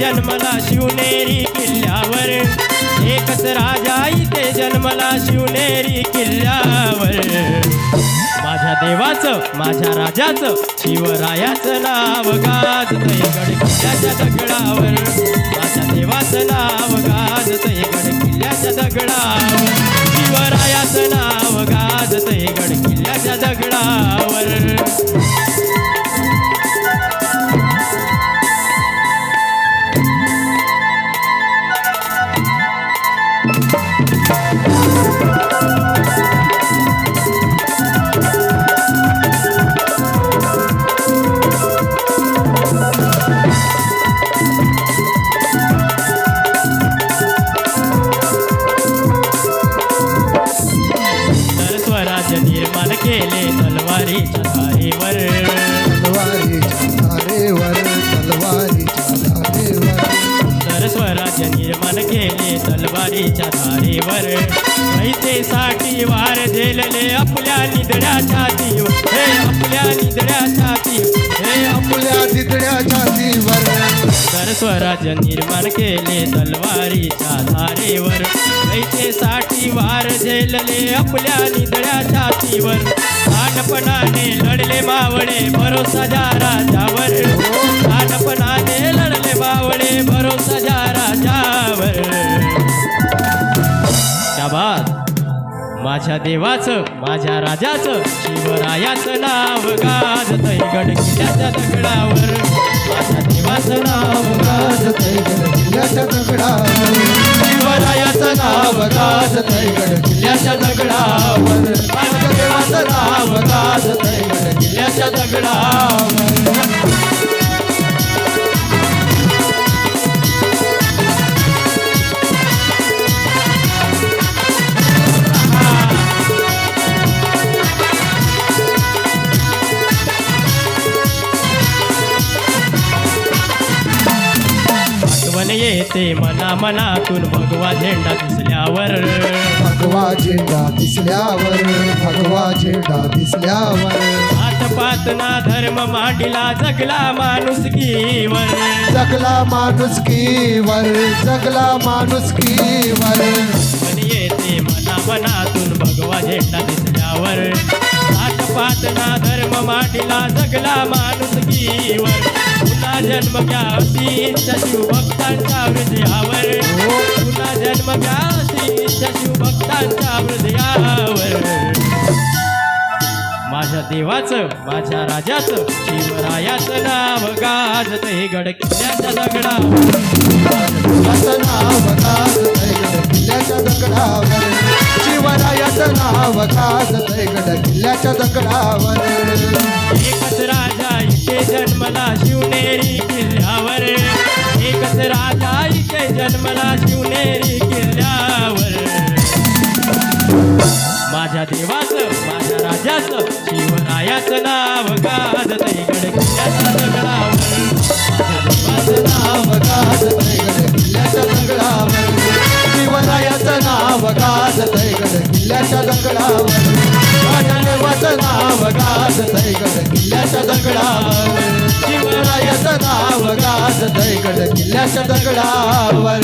जन्मला शिवनेरी किल्ल्यावर. एकच राजा इथे जन्मला शिवनेरी किल्ल्यावर. माझ्या देवाचं माझ्या राजाचं शिवरायाचं नाव गाजतय गड किल्ल्याच्या दगडावर. माझ्या देवाचं नाव गाजतय गड किल्ल्याच्या दगडावर. तलवारीच्या धारेवर तलवारीच्या धारेवर तलवारीच्या धारेवर तर स्वराज्य निर्माण केले तलवारीच्या धारेवर साठी वार झेलले आपल्या निधड्या छातीवर. हे आपल्या निधड्या छातीवर. हे आपल्या तितड्या छातीवर. तर स्वराज्य निर्माण केले तलवारीच्या धारेवर साठी वार झेलले आपल्या निधड्या छातीवर. लहानपणाने लढले मावळे भरोसा जा राजावर. लहानपणाने लढले मावळे भरोसा जा राजावर. शाबाद माझ्या देवाचं माझ्या राजाचं शिवरायाचं नाव गाजतय गड किल्ल्याच्या दगडावर. माझ्या देवाचं नाव गाजतय गड किल्ल्याच्या दगडावर. शिवरायाचं नाव गाजतय गड किल्ल्याच्या दगडावर. येते मना मनातून भगवा झेंडा दिसल्यावर. भगवा झेंडा दिसल्यावर भगवा झेंडा दिसल्यावर. हात ना धर्म मांडीला जगला माणुसकीवर जगला माणुसकीवर जगला माणुसकीवर येते मना मनातून भगवा झेंडा दिसल्यावर. हात ना धर्म मांडीला जगला माणुसकीवर पुन्हा जन्म घ्या अशी इच्छा शिवभक्तांच्या हृदयावर पुन्हा जन्म घ्या अशी इच्छा शिवभक्तांच्या हृदयावर माझ्या देवाचं माझ्या राजाचं शिवरायाचं नाव गाजत हे गड किल्ल्याच्या दगडावर. नाव गाजतय गड किल्ल्याच्या दगडावर शिवरायाचं नाव गाजतय गड किल्ल्याच्या दगडावर एकच इके जन्मला शिवनेरी किल्ल्यावर. एकच राजा इके जन्मला शिवनेरी किल्ल्यावर. माझ्या देवाचं माझ्या राजाचं शिवरायाचं नाव गाजत गड किल्ल्याचा दगडावर गाजतय गड किल्ल्याच्या दगडावर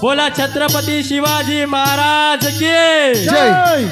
बोला छत्रपती शिवाजी महाराज की जय.